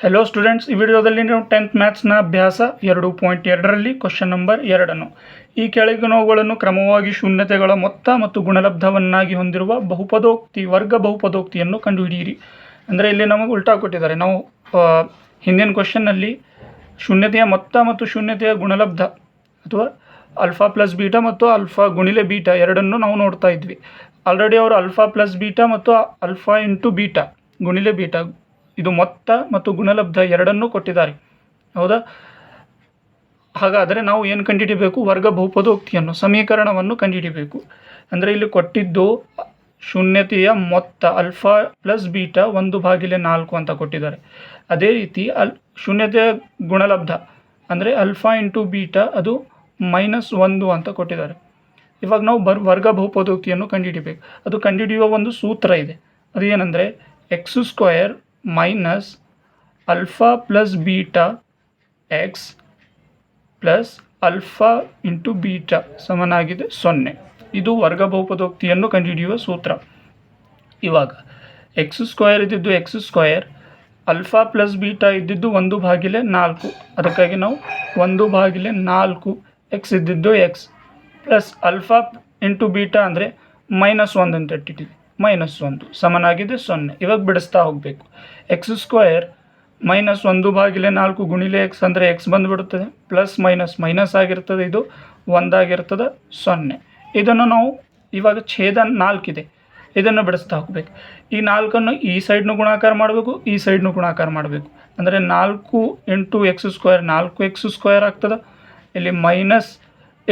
Hello students ಈ ವಿಡಿಯೋದಲ್ಲಿ ನೀವು ಟೆಂತ್ ಮ್ಯಾಥ್ಸ್ನ ಅಭ್ಯಾಸ ಎರಡು ಪಾಯಿಂಟ್ ಎರಡರಲ್ಲಿ ಕ್ವಶನ್ ನಂಬರ್ ಎರಡನ್ನು. ಈ ಕೆಳಗಿನವುಗಳನ್ನು ಕ್ರಮವಾಗಿ ಶೂನ್ಯತೆಗಳ ಮೊತ್ತ ಮತ್ತು ಗುಣಲಬ್ಧವನ್ನಾಗಿ ಹೊಂದಿರುವ ಬಹುಪದೋಕ್ತಿ, ವರ್ಗ ಬಹುಪದೋಕ್ತಿಯನ್ನು ಕಂಡುಹಿಡಿಯಿರಿ. ಅಂದರೆ ಇಲ್ಲಿ ನಮಗೆ ಉಲ್ಟಾ ಕೊಟ್ಟಿದ್ದಾರೆ. ನಾವು ಹಿಂದಿನ ಕ್ವಶನ್ನಲ್ಲಿ ಶೂನ್ಯತೆಯ ಮೊತ್ತ ಮತ್ತು ಶೂನ್ಯತೆಯ ಗುಣಲಬ್ಧ ಅಥವಾ ಅಲ್ಫಾ ಪ್ಲಸ್ ಬೀಟಾ ಮತ್ತು ಅಲ್ಫಾ ಗುಣಿಲೆ ಬೀಟಾ ಎರಡನ್ನು ನಾವು ನೋಡ್ತಾ ಇದ್ವಿ. ಆಲ್ರೆಡಿ ಅವರು ಅಲ್ಫಾ ಪ್ಲಸ್ ಬೀಟಾ ಮತ್ತು ಅಲ್ಫಾ ಇಂಟು ಬೀಟಾ ಗುಣಿಲೆ ಬೀಟಾ ಇದು ಮೊತ್ತ ಮತ್ತು ಗುಣಲಬ್ಧ ಎರಡನ್ನೂ ಕೊಟ್ಟಿದ್ದಾರೆ. ಹೌದಾ? ಹಾಗಾದರೆ ನಾವು ಏನು ಕಂಡುಹಿಡಿಬೇಕು ವರ್ಗ ಬಹುಪದೋಕ್ತಿಯನ್ನು, ಸಮೀಕರಣವನ್ನು ಕಂಡುಹಿಡಿಬೇಕು ಅಂದರೆ ಇಲ್ಲಿ ಕೊಟ್ಟಿದ್ದು ಶೂನ್ಯತೆಯ ಮೊತ್ತ ಅಲ್ಫಾ ಪ್ಲಸ್ ಬೀಟಾ ಒಂದು ಭಾಗಿಲೆ ನಾಲ್ಕು ಅಂತ ಕೊಟ್ಟಿದ್ದಾರೆ. ಅದೇ ರೀತಿ ಅಲ್ ಶೂನ್ಯತೆಯ ಗುಣಲಬ್ಧ, ಅಂದರೆ ಅಲ್ಫಾ ಇಂಟು ಬೀಟಾ ಅದು ಮೈನಸ್ ಒಂದು ಅಂತ ಕೊಟ್ಟಿದ್ದಾರೆ. ಇವಾಗ ನಾವು ಬರ್ ವರ್ಗ ಬಹುಪದೋಕ್ತಿಯನ್ನು ಕಂಡುಹಿಡಿಬೇಕು. ಅದು ಕಂಡುಹಿಡಿಯುವ ಒಂದು ಸೂತ್ರ ಇದೆ. ಅದು ಏನಂದರೆ x square minus alpha plus beta x plus alpha into beta ಸಮನಾಗಿದೆ ಸೊನ್ನೆ. ಇದು ವರ್ಗ ಬಹುಪದೋಕ್ತಿಯನ್ನು ಕಂಡುಹಿಡಿಯುವ ಸೂತ್ರ. ಇವಾಗ ಎಕ್ಸ್ ಸ್ಕ್ವಯರ್ ಇದ್ದಿದ್ದು x square alpha plus beta ಇದ್ದಿದ್ದು ಒಂದು ಬಾಗಿಲೆ ನಾಲ್ಕು. ಅದಕ್ಕಾಗಿ ನಾವು ಒಂದು ಬಾಗಿಲೆ ನಾಲ್ಕು ಎಕ್ಸ್ ಇದ್ದಿದ್ದು x plus alpha into beta ಅಂದರೆ ಮೈನಸ್ ಒಂದು ಅಂತ ಇಟ್ಟಿದ್ದೀವಿ. ಮೈನಸ್ ಒಂದು, ಸಮನಾಗಿದೆ ಸೊನ್ನೆ. ಇವಾಗ ಬಿಡಿಸ್ತಾ ಹೋಗಬೇಕು. ಎಕ್ಸ್ ಸ್ಕ್ವಯರ್ ಮೈನಸ್ ಒಂದು ಬಾಗಿಲೆ ನಾಲ್ಕು ಗುಣಿಲೆ ಎಕ್ಸ್ ಅಂದರೆ ಎಕ್ಸ್ ಬಂದುಬಿಡುತ್ತದೆ. ಪ್ಲಸ್ ಮೈನಸ್ ಮೈನಸ್ ಆಗಿರ್ತದೆ ಇದು. ಒಂದಾಗಿರ್ತದೆ ಸೊನ್ನೆ. ಇದನ್ನು ನಾವು ಇವಾಗ ಛೇದ ನಾಲ್ಕಿದೆ. ಇದನ್ನು ಬಿಡಿಸ್ತಾ ಹೋಗ್ಬೇಕು. ಈ ನಾಲ್ಕನ್ನು ಈ ಸೈಡ್ನು ಗುಣಾಕಾರ ಮಾಡಬೇಕು, ಈ ಸೈಡ್ನು ಗುಣಾಕಾರ ಮಾಡಬೇಕು. ಅಂದರೆ ನಾಲ್ಕು ಎಂಟು ಎಕ್ಸ್ ಸ್ಕ್ವೇರ್ ನಾಲ್ಕು ಎಕ್ಸ್ ಸ್ಕ್ವೇರ್ ಆಗ್ತದೆ. ಇಲ್ಲಿ ಮೈನಸ್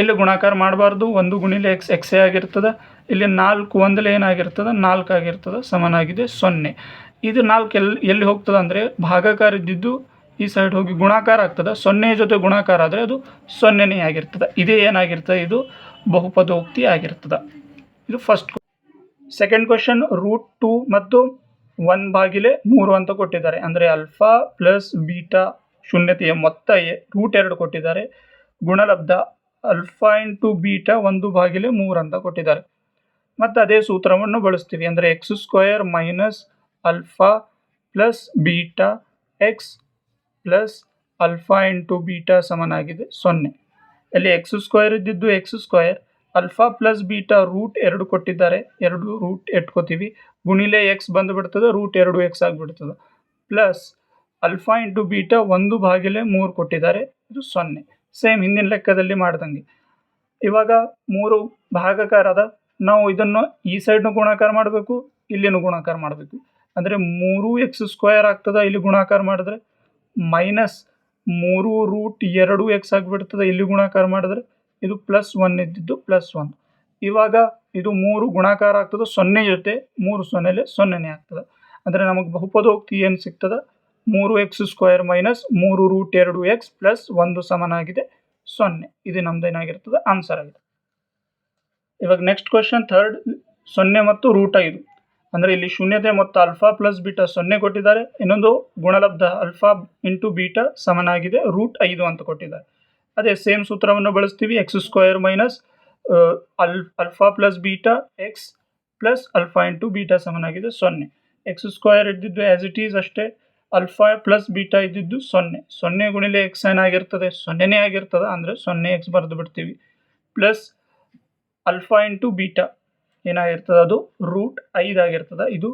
ಇಲ್ಲಿ ಗುಣಾಕಾರ ಮಾಡಬಾರ್ದು. ಒಂದು ಗುಣಿಲೆ ಎಕ್ಸ್ ಎಕ್ಸೇ ಆಗಿರ್ತದೆ. ಇಲ್ಲಿ ನಾಲ್ಕು ಒಂದಲೇ ಏನಾಗಿರ್ತದೆ? ನಾಲ್ಕು ಆಗಿರ್ತದೆ, ಸಮನಾಗಿದೆ ಸೊನ್ನೆ. ಇದು ನಾಲ್ಕು ಎಲ್ಲಿ ಎಲ್ಲಿ ಹೋಗ್ತದೆ ಅಂದರೆ ಭಾಗಕಾರ ಇದ್ದಿದ್ದು ಈ ಸೈಡ್ ಹೋಗಿ ಗುಣಾಕಾರ ಆಗ್ತದೆ. ಸೊನ್ನೆ ಜೊತೆ ಗುಣಾಕಾರ ಆದರೆ ಅದು ಸೊನ್ನೆನೇ ಆಗಿರ್ತದೆ. ಇದೇ ಏನಾಗಿರ್ತದೆ? ಇದು ಬಹುಪದೋಕ್ತಿ ಆಗಿರ್ತದೆ. ಇದು first second question root two ಮತ್ತು ಒನ್ ಬಾಗಿಲೆ ಮೂರು ಅಂತ ಕೊಟ್ಟಿದ್ದಾರೆ. ಅಂದರೆ ಅಲ್ಫಾ ಪ್ಲಸ್ ಬೀಟಾ ಶೂನ್ಯತೆಯ ಮೊತ್ತ ರೂಟ್ ಎರಡು ಕೊಟ್ಟಿದ್ದಾರೆ. ಗುಣಲಬ್ಧ ಅಲ್ಫಾ ಇಂಟು ಬೀಟಾ ಒಂದು ಬಾಗಿಲೆ ಮೂರು ಅಂತ ಕೊಟ್ಟಿದ್ದಾರೆ. ಮತ್ತು ಅದೇ ಸೂತ್ರವನ್ನು ಬಳಸ್ತೀವಿ. ಅಂದರೆ x square minus alpha plus beta x plus alpha into beta ಸಮನಾಗಿದೆ. ಸೊನ್ನೆ. ಅಲ್ಲಿ ಎಕ್ಸ್ ಸ್ಕ್ವಯರ್ ಇದ್ದಿದ್ದು x square alpha plus beta root ಎರಡು ಕೊಟ್ಟಿದ್ದಾರೆ. ಎರಡು ರೂಟ್ ಇಟ್ಕೋತೀವಿ ಗುಣಿಲೆ ಎಕ್ಸ್ ಬಂದುಬಿಡ್ತದೆ ರೂಟ್ ಎರಡು ಎಕ್ಸ್ ಆಗಿಬಿಡ್ತದೆ. ಪ್ಲಸ್ ಅಲ್ಫಾ ಇಂಟು ಬೀಟಾ ಒಂದು ಭಾಗಿಲೆ ಮೂರು ಕೊಟ್ಟಿದ್ದಾರೆ. ಇದು ಸೊನ್ನೆ. ಸೇಮ್ ಹಿಂದಿನ ಲೆಕ್ಕದಲ್ಲಿ ಮಾಡ್ದಂಗೆ. ಇವಾಗ ಮೂರು ಭಾಗಕಾರದ ನಾವು ಇದನ್ನು ಈ ಸೈಡ್ನು ಗುಣಾಕಾರ ಮಾಡಬೇಕು, ಇಲ್ಲಿನೂ ಗುಣಾಕಾರ ಮಾಡಬೇಕು. ಅಂದರೆ ಮೂರು ಎಕ್ಸ್ ಸ್ಕ್ವಯರ್ ಆಗ್ತದೆ, ಇಲ್ಲಿ ಗುಣಾಕಾರ ಮಾಡಿದ್ರೆ ಮೈನಸ್ ಮೂರು ರೂಟ್ ಎರಡು ಎಕ್ಸ್ ಆಗಿಬಿಡ್ತದೆ, ಇಲ್ಲಿ ಗುಣಾಕಾರ ಮಾಡಿದ್ರೆ ಇದು ಪ್ಲಸ್ ಒನ್ ಇದ್ದಿದ್ದು ಪ್ಲಸ್ ಒನ್ ಇವಾಗ ಇದು ಮೂರು ಗುಣಾಕಾರ ಆಗ್ತದೆ, ಸೊನ್ನೆ ಜೊತೆ ಮೂರು ಸೊನ್ನೆಲೆ ಸೊನ್ನೆನೇ ಆಗ್ತದೆ. ಅಂದರೆ ನಮಗೆ ಬಹುಪದೋಕ್ತಿ ಏನು ಸಿಗ್ತದೆ? ಮೂರು ಎಕ್ಸ್ ಸ್ಕ್ವಯರ್ ಮೈನಸ್ ಮೂರು ರೂಟ್ ಎರಡು ಎಕ್ಸ್ ಪ್ಲಸ್ ಒಂದು ಸಮನಾಗಿದೆ, ಸೊನ್ನೆ. ಇದು ನಮ್ದೇನಾಗಿರ್ತದೆ? ಆನ್ಸರ್ ಆಗಿದೆ. ಇವಾಗ ನೆಕ್ಸ್ಟ್ ಕ್ವಶನ್ ಥರ್ಡ್ ಸೊನ್ನೆ ಮತ್ತು ರೂಟ್ ಐದು. ಅಂದರೆ ಇಲ್ಲಿ ಶೂನ್ಯತೆ ಮತ್ತು ಅಲ್ಫಾ ಪ್ಲಸ್ ಬೀಟಾ ಸೊನ್ನೆ ಕೊಟ್ಟಿದ್ದಾರೆ. ಇನ್ನೊಂದು ಗುಣಲಬ್ಧ ಅಲ್ಫಾ ಇಂಟು ಬೀಟಾ ಸಮನಾಗಿದೆ ರೂಟ್ ಐದು ಅಂತ ಕೊಟ್ಟಿದ್ದಾರೆ. ಅದೇ ಸೇಮ್ ಸೂತ್ರವನ್ನು ಬಳಸ್ತೀವಿ ಎಕ್ಸ್ ಸ್ಕ್ವೇರ್ ಮೈನಸ್ ಅಲ್ alpha plus beta x plus alpha into beta ಸಮನಾಗಿದೆ, ಸೊನ್ನೆ. ಎಕ್ಸ್ ಸ್ಕ್ವೇರ್ ಇದ್ದಿದ್ದು ಆ್ಯಸ್ ಇಟ್ ಈಸ್ ಅಷ್ಟೇ ಅಲ್ಫಾ ಪ್ಲಸ್ ಬೀಟಾ ಇದ್ದಿದ್ದು ಸೊನ್ನೆ. ಸೊನ್ನೆ ಗುಣಿಲೆ ಎಕ್ಸ್ ಏನಾಗಿರ್ತದೆ, ಸೊನ್ನೆನೇ ಆಗಿರ್ತದೆ, ಅಂದರೆ ಸೊನ್ನೆ ಎಕ್ಸ್ ಬರೆದು ಬಿಡ್ತೀವಿ. ಪ್ಲಸ್ ಅಲ್ಫಾ ಇಂಟು ಬೀಟಾ ಏನಾಗಿರ್ತದೆ? ಅದು ರೂಟ್ ಐದು ಆಗಿರ್ತದೆ. ಇದು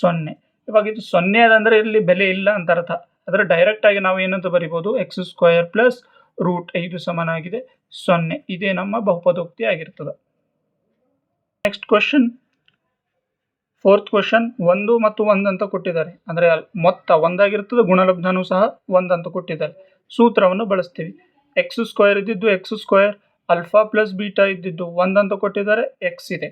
ಸೊನ್ನೆ. ಇವಾಗ ಇದು ಸೊನ್ನೆ ಅದಂದರೆ ಇಲ್ಲಿ ಬೆಲೆ ಇಲ್ಲ ಅಂತ ಅರ್ಥ. ಅದರ ಡೈರೆಕ್ಟಾಗಿ ನಾವು ಏನಂತ ಬರಿಬೋದು? ಎಕ್ಸ್ ಸ್ಕ್ವಯರ್ ಪ್ಲಸ್ ರೂಟ್ ಐದು ಸಮನಾಗಿದೆ. ಸೊನ್ನೆ. ಇದೇ ನಮ್ಮ ಬಹುಪದೋಕ್ತಿ ಆಗಿರ್ತದೆ. ನೆಕ್ಸ್ಟ್ ಕ್ವಶನ್ ಫೋರ್ತ್ ಕ್ವಶನ್ ಒಂದು ಮತ್ತು ಒಂದು ಅಂತ ಕೊಟ್ಟಿದ್ದಾರೆ. ಅಂದರೆ ಮೊತ್ತ ಒಂದಾಗಿರ್ತದೆ, ಗುಣಲಬ್ಧನೂ ಸಹ ಒಂದು ಅಂತ ಕೊಟ್ಟಿದ್ದಾರೆ. ಸೂತ್ರವನ್ನು ಬಳಸ್ತೀವಿ. ಎಕ್ಸ್ ಸ್ಕ್ವೇರ್ ಇದ್ದಿದ್ದು x square alpha plus beta ಇದ್ದಿದ್ದು ಒಂದಂತ ಕೊಟ್ಟಿದ್ದಾರೆ ಎಕ್ಸ್ ಇದೆ.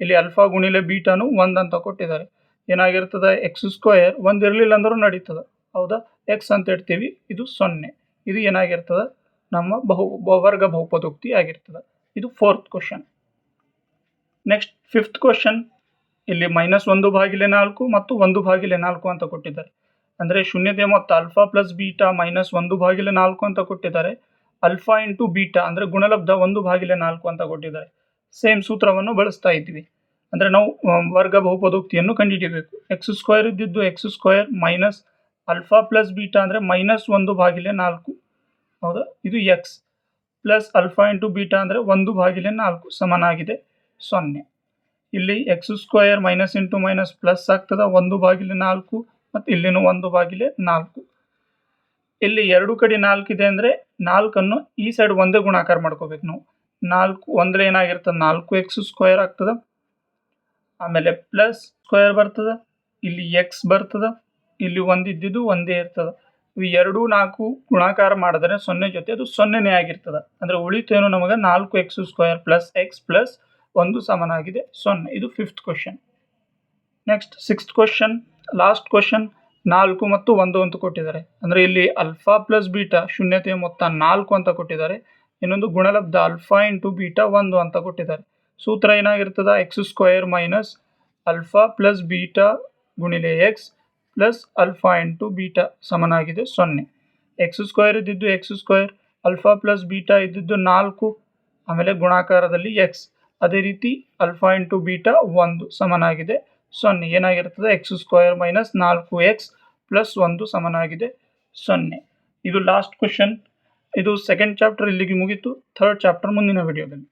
ಇಲ್ಲಿ ಅಲ್ಫಾ ಗುಣಿಲೆ ಬೀಟಾನು ಒಂದಂತ ಕೊಟ್ಟಿದ್ದಾರೆ. ಏನಾಗಿರ್ತದೆ? ಎಕ್ಸ್ ಸ್ಕ್ವಯರ್ ಒಂದು ಇರಲಿಲ್ಲ ಅಂದರೂ ನಡೀತದೆ. ಹೌದಾ? ಎಕ್ಸ್ ಅಂತ ಇಡ್ತೀವಿ, ಇದು ಸೊನ್ನೆ. ಇದು ಏನಾಗಿರ್ತದೆ? ನಮ್ಮ ಬಹು ವರ್ಗ ಬಹುಪದೋಕ್ತಿ ಆಗಿರ್ತದೆ. ಇದು fourth question next fifth question ಇಲ್ಲಿ ಮೈನಸ್ ಒಂದು ಭಾಗಿಲೆ ನಾಲ್ಕು ಮತ್ತು ಒಂದು ಭಾಗಿಲೆ ನಾಲ್ಕು ಅಂತ ಕೊಟ್ಟಿದ್ದಾರೆ. ಅಂದರೆ ಶೂನ್ಯತೆ ಮೊತ್ತ ಅಲ್ಫಾ ಪ್ಲಸ್ ಬೀಟಾ ಮೈನಸ್ ಒಂದು ಭಾಗಿಲೆ ನಾಲ್ಕು ಅಂತ ಕೊಟ್ಟಿದ್ದಾರೆ. ಅಲ್ಫಾ ಇಂಟು ಬೀಟಾ ಅಂದರೆ ಗುಣಲಬ್ಧ ಒಂದು ಭಾಗಿಲೆ ನಾಲ್ಕು ಅಂತ ಕೊಟ್ಟಿದ್ದಾರೆ. ಸೇಮ್ ಸೂತ್ರವನ್ನು ಬಳಸ್ತಾ ಇದ್ವಿ. ಅಂದರೆ ನಾವು ವರ್ಗ ಬಹುಪದೋಕ್ತಿಯನ್ನು ಕಂಡುಹಿಡಿಯಬೇಕು. ಎಕ್ಸ್ ಸ್ಕ್ವೇರ್ ಇದ್ದಿದ್ದು x square minus alpha plus beta ಅಂದರೆ ಮೈನಸ್ ಒಂದು ಭಾಗಿಲೆ ನಾಲ್ಕು. ಹೌದಾ? ಇದು x plus alpha into beta ಅಂದರೆ ಒಂದು ಭಾಗಿಲೆ ನಾಲ್ಕು ಸಮನಾಗಿದೆ. ಸೊನ್ನೆ. ಇಲ್ಲಿ x square minus into minus plus ಆಗ್ತದೆ ಒಂದು ಭಾಗಿಲೆ ನಾಲ್ಕು, ಮತ್ತು ಇಲ್ಲಿನೂ ಒಂದು ಭಾಗಿಲೆ ನಾಲ್ಕು. ಇಲ್ಲಿ ಎರಡು ಕಡೆ ನಾಲ್ಕು ಇದೆ ಅಂದರೆ ನಾಲ್ಕನ್ನು ಈ ಸೈಡ್ ಒಂದೇ ಗುಣಾಕಾರ ಮಾಡ್ಕೋಬೇಕು ನಾವು. ನಾಲ್ಕು ಒಂದ್ರೆ ಏನಾಗಿರ್ತದೆ ನಾಲ್ಕು ಎಕ್ಸ್ ಸ್ಕ್ವೇರ್ ಆಗ್ತದೆ. ಆಮೇಲೆ ಪ್ಲಸ್ ಸ್ಕ್ವೇರ್ ಬರ್ತದೆ. ಇಲ್ಲಿ ಎಕ್ಸ್ ಬರ್ತದೆ. ಇಲ್ಲಿ ಒಂದು ಇದ್ದಿದ್ದು ಒಂದೇ ಇರ್ತದೆ. ಇವು ಎರಡು ನಾಲ್ಕು ಗುಣಾಕಾರ ಮಾಡಿದ್ರೆ ಸೊನ್ನೆ ಜೊತೆ ಅದು ಸೊನ್ನೆನೇ ಆಗಿರ್ತದೆ. ಅಂದರೆ ಉಳಿತೇನು ನಮಗೆ? ನಾಲ್ಕು x square plus x plus ಒಂದು ಸಮನಾಗಿದೆ. ಸೊನ್ನೆ. ಇದು fifth question next sixth question last question ನಾಲ್ಕು ಮತ್ತು ಒಂದು ಅಂತ ಕೊಟ್ಟಿದ್ದಾರೆ. ಅಂದರೆ ಇಲ್ಲಿ ಅಲ್ಫಾ ಪ್ಲಸ್ ಬೀಟಾ ಶೂನ್ಯತೆಯ ಮೊತ್ತ ನಾಲ್ಕು ಅಂತ ಕೊಟ್ಟಿದ್ದಾರೆ. ಇನ್ನೊಂದು ಗುಣಲಬ್ಧ ಅಲ್ಫಾ ಇಂಟು ಬೀಟಾ ಒಂದು ಅಂತ ಕೊಟ್ಟಿದ್ದಾರೆ. ಸೂತ್ರ ಏನಾಗಿರ್ತದೆ? X square minus alpha plus beta ಗುಣಿಲೆ x plus alpha into beta ಸಮನಾಗಿದೆ ಸೊನ್ನೆ. ಎಕ್ಸ್ ಸ್ಕ್ವಯರ್ ಇದ್ದಿದ್ದು x square alpha plus beta ಇದ್ದಿದ್ದು ನಾಲ್ಕು, ಆಮೇಲೆ ಗುಣಾಕಾರದಲ್ಲಿ ಎಕ್ಸ್ ಅದೇ ರೀತಿ ಅಲ್ಫಾ ಇಂಟು ಬೀಟಾ ಒಂದು ಸಮನಾಗಿದೆ. ಸೊನ್ನೆ. ಏನಾಗಿರ್ತದೆ ಎಕ್ಸ್ ಸ್ಕ್ವೇರ್ ಮೈನಸ್ ನಾಲ್ಕು ಎಕ್ಸ್ ಪ್ಲಸ್ ಒಂದು ಸಮನಾಗಿದೆ. ಸೊನ್ನೆ. ಇದು ಲಾಸ್ಟ್ ಕ್ವಶನ್ ಇದು ಸೆಕೆಂಡ್ ಚಾಪ್ಟರ್ ಇಲ್ಲಿಗೆ ಮುಗಿತು. ಥರ್ಡ್ ಚಾಪ್ಟರ್ ಮುಂದಿನ ವಿಡಿಯೋದಲ್ಲಿ